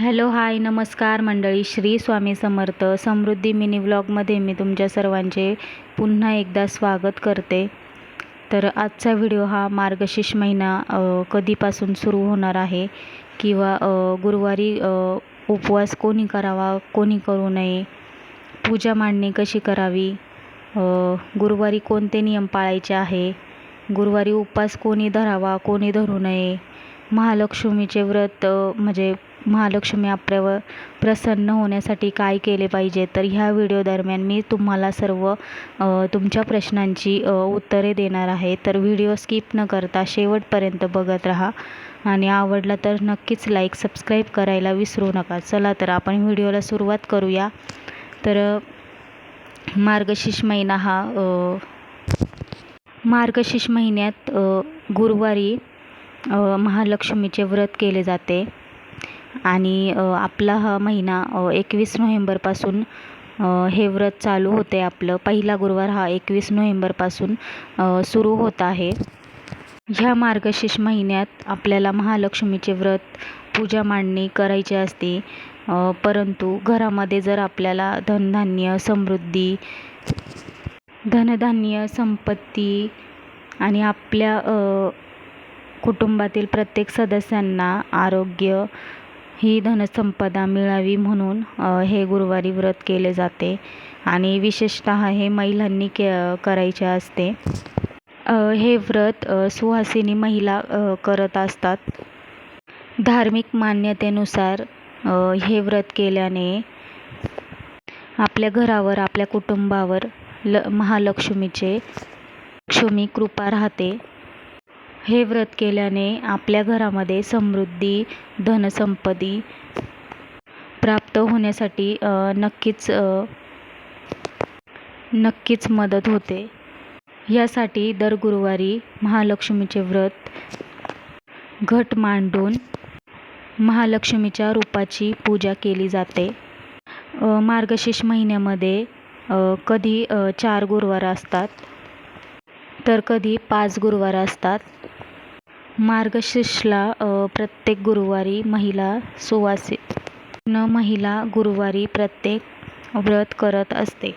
Hello hi नमस्कार मंडळी. श्री स्वामी समर्थ समृद्धी mini व्लॉगमध्ये मी तुमच्या सर्वांचे पुन्हा एकदा स्वागत करते. तर आजचा व्हिडिओ हा मार्गशीर्ष महिना कधीपासून सुरू होणार आहे किंवा गुरुवारी उपवास कोणी करावा कोणी करू नये पूजा मांडणी कशी करावी गुरुवारी कोणते नियम पाळायचे आहे गुरुवारी उपवास कोणी धरावा कोणी धरू नये महालक्ष्मीचे व्रत म्हणजे महालक्ष्मी आपल्यावर प्रसन्न होण्यासाठी काय केले पाहिजे? तर ह्या व्हिडिओ दरम्यान मी तुम्हाला सर्व तुमच्या प्रश्नांची उत्तरे देणार आहे. तर व्हिडिओ स्किप न करता शेवटपर्यंत बघत राहा. आणि आवडला तर नक्कीच लाईक सबस्क्राईब करायला विसरू नका. चला तर आपण व्हिडिओला सुरुवात करूया. तर मार्गशीर्ष महिना हा मार्गशीर्ष महिन्यात गुरुवारी महालक्ष्मीचे व्रत केले जाते. आणि आपला हा महिना एकवीस नोव्हेंबरपासून हे व्रत चालू होते आपलं. पहिला गुरुवार हा एकवीस नोव्हेंबरपासून सुरू होत आहे. ह्या मार्गशीर्ष महिन्यात आपल्याला महालक्ष्मीचे व्रत पूजा मांडणी करायची असते परंतु घरामध्ये जर आपल्याला धनधान्य समृद्धी धनधान्य संपत्ती आणि आपल्या कुटुंबातील प्रत्येक सदस्यांना आरोग्य ही धनसंपदा मिळावी म्हणून हे गुरुवारी व्रत केले जाते आणि विशेषतः हे महिलांनी के करायचे असते. हे व्रत सुहासिनी महिला करत असतात. धार्मिक मान्यतेनुसार हे व्रत केल्याने आपल्या घरावर आपल्या कुटुंबावर ल महालक्ष्मीचे लक्ष्मी कृपा राहते. हे व्रत केल्याने आपल्या घरामध्ये समृद्धी धनसंपत्ती प्राप्त होण्यासाठी नक्कीच नक्कीच मदत होते. यासाठी दर गुरुवारी महालक्ष्मीचे व्रत घट मांडून महालक्ष्मीच्या रूपाची पूजा केली जाते. मार्गशीर्ष महिन्यामध्ये कधी चार गुरुवार असतात तर कधी पाच गुरुवार असतात. मार्गशीर्षला प्रत्येक गुरुवारी महिला सुवासी न महिला गुरुवारी प्रत्येक व्रत करत असते.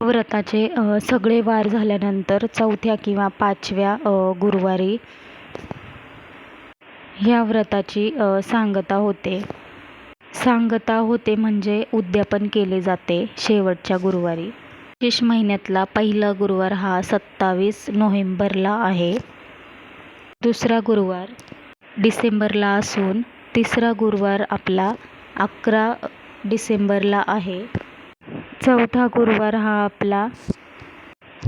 व्रताचे सगळे वार झाल्यानंतर चौथ्या किंवा पाचव्या गुरुवारी ह्या व्रताची सांगता होते. सांगता होते म्हणजे उद्यापन केले जाते शेवटच्या गुरुवारी. मार्गशीर्ष महिन्यातला पहिला गुरुवार हा सत्तावीस नोव्हेंबरला आहे. दुसरा गुरुवार डिसेंबरला असून तिसरा गुरुवार आपला अकरा डिसेंबरला आहे. चौथा गुरुवार हा आपला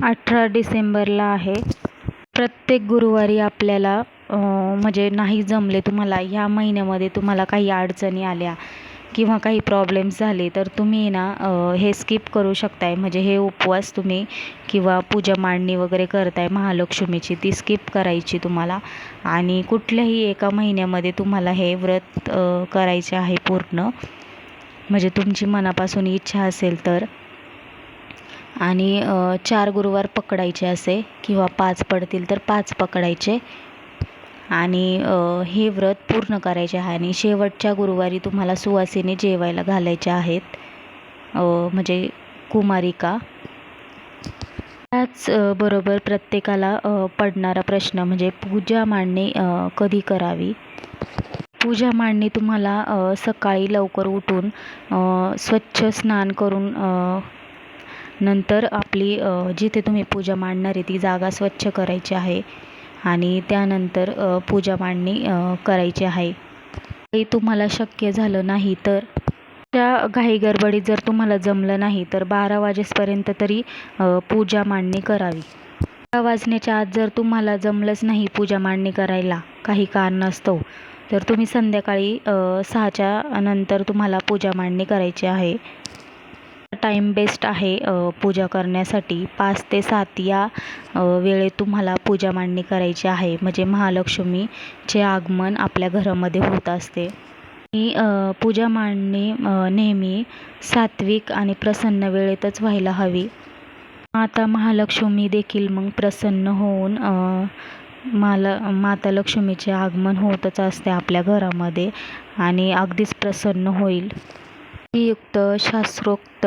अठरा डिसेंबरला आहे. प्रत्येक गुरुवारी आपल्याला म्हणजे नाही जमले तुम्हाला ह्या महिन्यामध्ये तुम्हाला काही अडचणी आल्या किंवा काही प्रॉब्लेम्स झाले तर तुम्ही ना हे स्किप करू शकताय. म्हणजे हे उपवास तुम्ही किंवा पूजा मांडणी वगैरे करताय महालक्ष्मीची ती स्किप करायची तुम्हाला. आणि कुठल्याही एका महिन्यामध्ये तुम्हाला हे व्रत करायचे आहे पूर्ण. म्हणजे तुमची मनापासून इच्छा असेल तर. आणि चार गुरुवार पकडायचे असे किंवा पाच पडतील तर पाच पकडायचे. आणि हे व्रत पूर्ण करायचे आहे आणि शेवटच्या गुरुवारी तुम्हाला सुवासिनी जेवायला घालायच्या आहेत म्हणजे कुमारिका. त्याच बरोबर प्रत्येकाला पडणारा प्रश्न म्हणजे पूजा मांडणी कधी करावी? पूजा मांडणी तुम्हाला सकाळी लवकर उठून स्वच्छ स्नान करून नंतर आपली जिथे तुम्ही पूजा मांडणार आहे ती जागा स्वच्छ करायची आहे. आणि त्यानंतर पूजा मांडणी करायची आहे. काही तुम्हाला शक्य झालं नाही तर त्या घाई गडबडीत जर तुम्हाला जमलं नाही तर बारा वाजेपर्यंत तरी पूजा मांडणी करावी. बारा वाजण्याच्या आत जर तुम्हाला जमलंच नाही पूजा मांडणी करायला काही कारणास्तव तर तुम्ही संध्याकाळी सहाच्या नंतर तुम्हाला पूजा मांडणी करायची आहे. टाईम बेस्ट आहे पूजा करण्यासाठी. पाच ते सात या वेळेत तुम्हाला पूजा मांडणी करायची आहे. म्हणजे महालक्ष्मीचे आगमन आपल्या घरामध्ये होत असते. मी पूजा मांडणी नेहमी सात्विक आणि प्रसन्न वेळेतच व्हायला हवी. आता महालक्ष्मी देखील मग प्रसन्न होऊन माला माता लक्ष्मीचे आगमन होतच असते आपल्या घरामध्ये आणि अगदीच प्रसन्न होईल. युक्त शास्त्रोक्त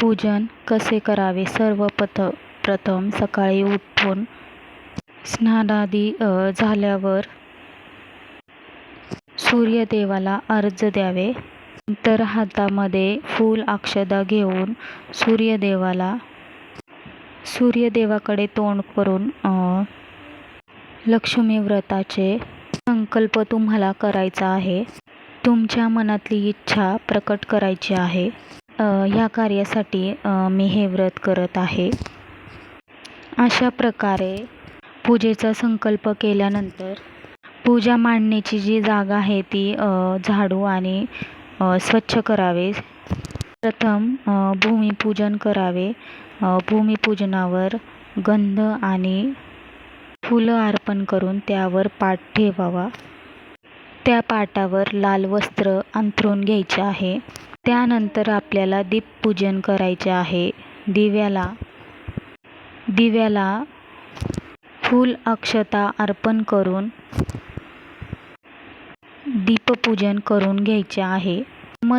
पूजन कसे करावे? सर्वप्रथ प्रथम सकाळी उठून स्नानादी झाल्यावर सूर्यदेवाला अर्ज द्यावे. नंतर हातामध्ये फूल अक्षदा घेऊन सूर्यदेवाला सूर्यदेवाकडे तोंड करून लक्ष्मी व्रताचे संकल्प तुम्हाला करायचा आहे. तुमच्या मनातली इच्छा प्रकट करायची आहे. ह्या कार्यासाठी मी हे व्रत करत आहे. अशा प्रकारे पूजेचा संकल्प केल्यानंतर पूजा मांडण्याची जी जागा आहे ती झाडू आणि स्वच्छ करावे. प्रथम भूमिपूजन करावे. भूमिपूजनावर गंध आणि फुलं अर्पण करून त्यावर पाट ठेवावा. त्या पाटावर लाल वस्त्र अंथरून घ्यायचे आहे. त्यानंतर आपल्याला दीपपूजन करायचे आहे. दिव्याला. दिव्याला फूल अक्षता अर्पण करून दीपपूजन करून घ्यायचे आहे.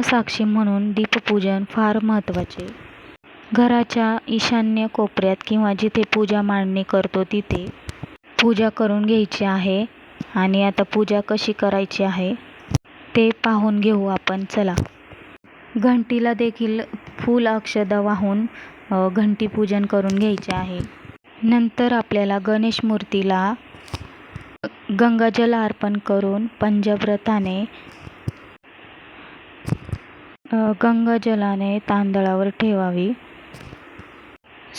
साक्षी म्हणून दीपपूजन फार महत्त्वाचे. घराच्या ईशान्य कोपऱ्यात किंवा जिथे पूजा मांडणी करतो तिथे पूजा करून घ्यायची आहे. आणि आता पूजा कशी करायची आहे ते पाहून घेऊ आपण. चला. घंटीला देखील फूल अक्षदा वाहून घंटी पूजन करून घ्यायचे आहे. नंतर आपल्याला गणेश मूर्तीला गंगाजल अर्पण करून पंचव्रताने गंगाजलाने तांदळावर ठेवावी.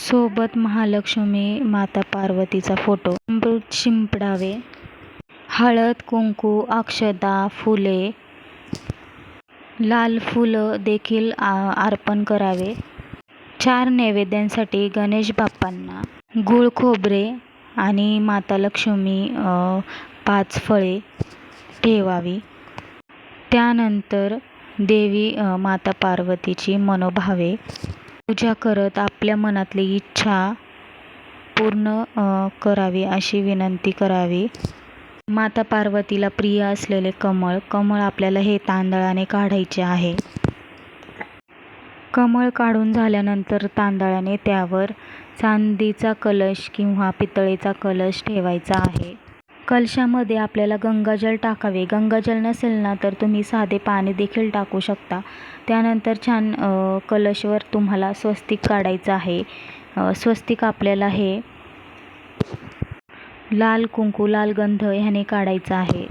सोबत महालक्ष्मी माता पार्वतीचा फोटो. अमृत शिंपडावे. हळद कुंकू अक्षदा फुले लाल फुलं देखील आ- अर्पण करावे. चार नैवेद्यांसाठी गणेश बाप्पांना गूळ खोबरे आणि माता लक्ष्मी पाच फळे ठेवावी. त्यानंतर देवी माता पार्वतीची मनोभावे पूजा करत आपल्या मनातली इच्छा पूर्ण करावी अशी विनंती करावी. माता पार्वतीला प्रिय असलेले कमळ कमळ आपल्याला हे तांदळाने काढायचे आहे. कमळ काढून झाल्यानंतर तांदळाने त्यावर चांदीचा कलश किंवा पितळेचा कलश ठेवायचा आहे. कलशामध्ये आपल्याला गंगाजल टाकावे. गंगाजल नसेल ना तर तुम्ही साधे पाणी देखील टाकू शकता. त्यानंतर छान कलशवर तुम्हाला स्वस्तिक काढायचं आहे. स्वस्तिक आपल्याला हे लाल कुंकू लाल गंध ह्याने काढायचं आहे.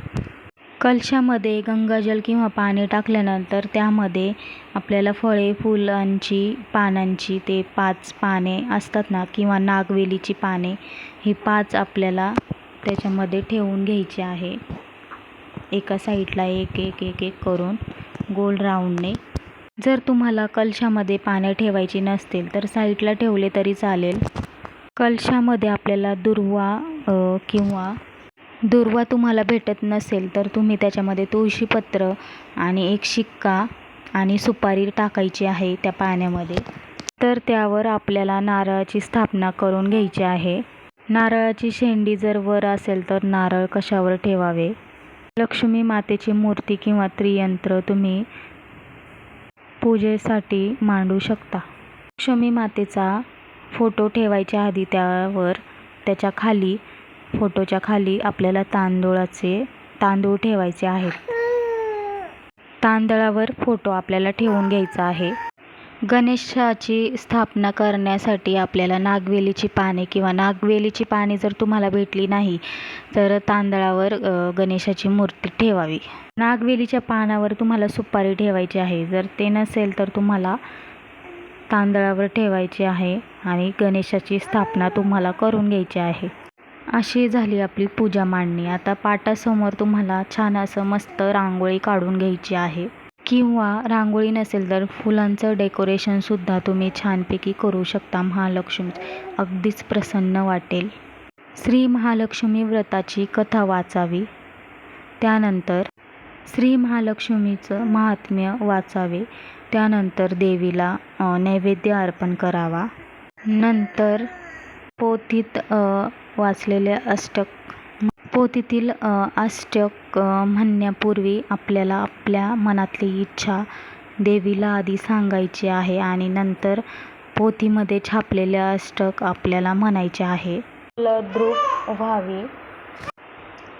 कलशामध्ये गंगाजल किंवा पाणी टाकल्यानंतर त्यामध्ये आपल्याला फळे फुलांची पानांची ते पाच पाने असतात ना किंवा नागवेलीची पाने ही पाच आपल्याला त्याच्यामध्ये ठेवून घ्यायची आहे. एका साईडला एक एक एक एक करून गोल राऊंडने जर तुम्हाला कलशामध्ये पाने ठेवायची नसतील तर साईडला ठेवले तरी चालेल. कलशामध्ये आपल्याला दुर्वा किंवा दुर्वा तुम्हाला भेटत नसेल तर तुम्ही त्याच्यामध्ये तुळशीपत्र आणि एक शिक्का आणि सुपारी टाकायची आहे त्या पाण्यामध्ये. तर त्यावर आपल्याला नारळाची स्थापना करून घ्यायची आहे. नारळाची शेंडी जर वर असेल तर नारळ कशावर ठेवावे? लक्ष्मी मातेची मूर्ती किंवा त्रियंत्र तुम्ही पूजेसाठी मांडू शकता. लक्ष्मी मातेचा फोटो ठेवायच्या आधी त्यावर त्याच्याखाली फोटोच्या खाली आपल्याला तांदूळाचे तांदूळ ठेवायचे आहेत. तांदळावर फोटो आपल्याला ठेवून घ्यायचा आहे. गणेशाची स्थापना करण्यासाठी आपल्याला नागवेलीची पाने किंवा नागवेलीची पाने जर तुम्हाला भेटली नाही तर तांदळावर गणेशाची मूर्ती ठेवावी. नागवेलीच्या पानावर तुम्हाला सुपारी ठेवायची आहे. जर ते नसेल तर तुम्हाला तांदळावर ठेवायची आहे आणि गणेशाची स्थापना तुम्हाला करून घ्यायची आहे. अशी झाली आपली पूजा मांडणी. आता पाटासमोर तुम्हाला छान असं मस्त रांगोळी काढून घ्यायची आहे. किंवा रांगोळी नसेल तर फुलांचं डेकोरेशनसुद्धा तुम्ही छानपैकी करू शकता महालक्ष्मी अगदीच प्रसन्न वाटेल. श्री महालक्ष्मी व्रताची कथा वाचावी. त्यानंतर श्री महालक्ष्मीचं महात्म्य वाचावे. त्यानंतर देवीला नैवेद्य अर्पण करावा. नंतर पोथीत वाचलेले अष्टक पोथीतील अष्टक म्हणण्यापूर्वी आपल्याला आपल्या मनातली इच्छा देवीला आधी सांगायची आहे आणि नंतर पोथीमध्ये छापलेले अष्टक आपल्याला म्हणायचे आहे. द्रुप व्हावी.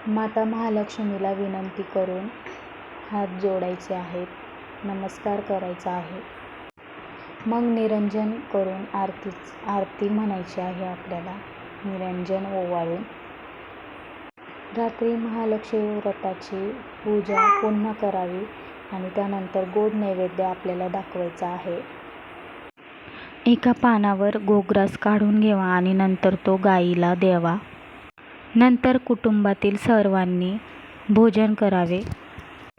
माता महालक्ष्मीला विनंती करून हात जोडायचे आहेत. नमस्कार करायचा आहे. मग निरंजन करून आरती आरती म्हणायची आहे आपल्याला. निरंजन ओवाळून रात्री महालक्ष्मी व्रताची पूजा पुन्हा करावी आणि त्यानंतर गोड नैवेद्य आपल्याला दाखवायचा आहे. एका पानावर गोग्रास काढून घ्यावा आणि नंतर तो गाईला द्यावा. नंतर कुटुंबातील सर्वांनी भोजन करावे.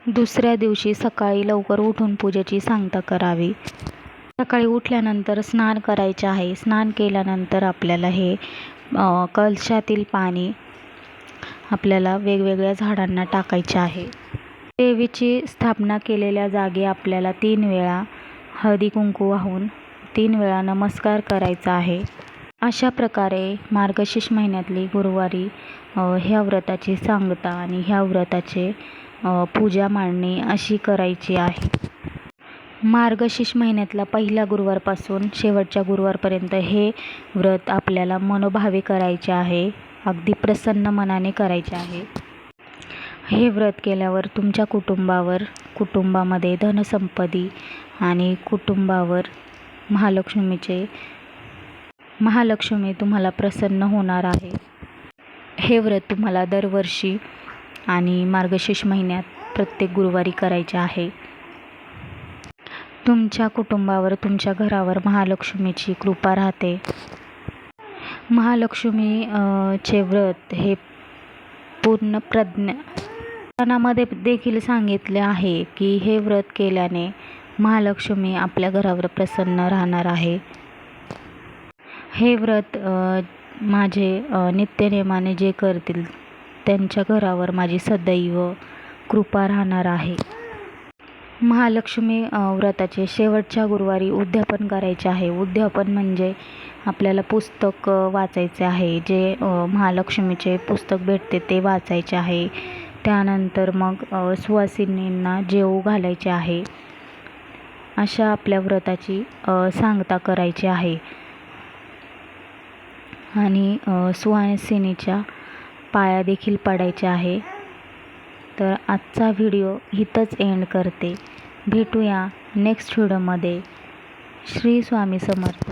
दुसऱ्या दिवशी सकाळी लवकर उठून पूजेची सांगता करावी. सकाळी उठल्यानंतर स्नान करायचे आहे. स्नान केल्यानंतर आपल्याला हे कलशातील पाणी आपल्याला वेगवेगळ्या झाडांना टाकायचे आहे. देवीची स्थापना केलेल्या जागी आपल्याला तीन वेळा हळदी कुंकू वाहून तीन वेळा नमस्कार करायचा आहे. अशा प्रकारे मार्गशीर्ष महिन्यातली गुरुवारी ह्या व्रताची सांगता आणि ह्या व्रताचे पूजा मांडणी अशी करायची आहे. मार्गशीर्ष महिन्यातला पहिल्या गुरुवारपासून शेवटच्या गुरुवारपर्यंत हे व्रत आपल्याला मनोभावे करायचे आहे. अगदी प्रसन्न मनाने करायचे आहे. हे व्रत केल्यावर तुमच्या कुटुंबावर कुटुंबामध्ये धनसंपत्ती आणि कुटुंबावर महालक्ष्मीचे महालक्ष्मी तुम्हाला प्रसन्न होणार आहे. हे व्रत तुम्हाला दरवर्षी आणि मार्गशीर्ष महिन्यात प्रत्येक गुरुवारी करायचे आहे. तुमच्या कुटुंबावर तुमच्या घरावर महालक्ष्मीची कृपा राहते. महालक्ष्मी चे व्रत हे पूर्ण प्रज्ञा. पुराणामध्ये देखील सांगितले आहे की हे व्रत केल्याने महालक्ष्मी आपल्या घरावर प्रसन्न राहणार आहे. हे व्रत माझे नित्यनेमाने जे करतील त्यांच्या घरावर माझी सदैव कृपा राहणार आहे. महालक्ष्मी व्रताचे शेवटच्या गुरुवारी उद्यापन करायचे आहे. उद्यापन म्हणजे आपल्याला पुस्तक वाचायचे आहे. जे महालक्ष्मीचे पुस्तक भेटते ते वाचायचे आहे. त्यानंतर मग सुवासिनींना जेवू घालायचे आहे. अशा आपल्या व्रताची सांगता करायची आहे. आणि सुहासिनीच्या पाया देखील पडायच्या आहे. तर आजचा व्हिडिओ इथंच एंड करते. भेटूया नेक्स्ट व्हिडिओमध्ये श्री स्वामी समर्थ.